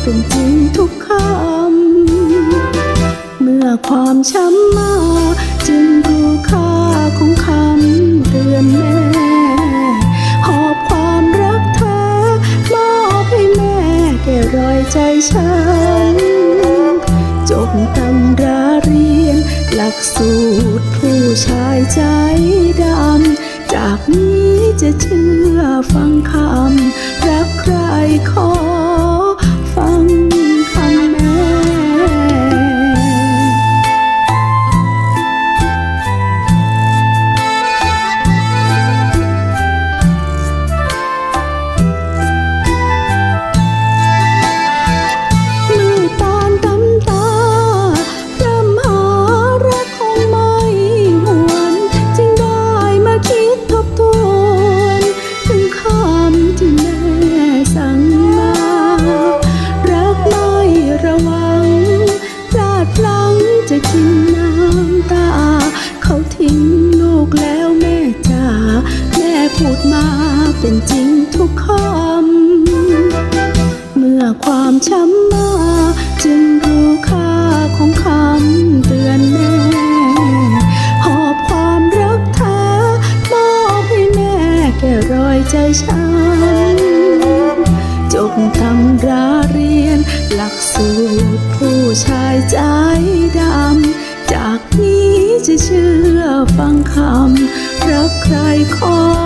เป็นจริงทุกคำ เมื่อความช้ำมาจึงรู้ค่าของคำเตือนแม่ หอบความรักแท้มอบให้แม่แก่รอยใจฉัน จบตำราเรียนหลักสูตรผู้ชายใจดำจากนี้จะเชื่อฟังคำ เป็นจริงทุกคำ เมื่อความช้ำมาจึงรู้ค่าของคำเตือนแม่หอบความรักแท้มอบให้แม่แก่รอยใจฉันจบตำราเรียน หลักสูตรผู้ชายใจดำ จากนี้จะเชื่อฟังคำ รักใครขอ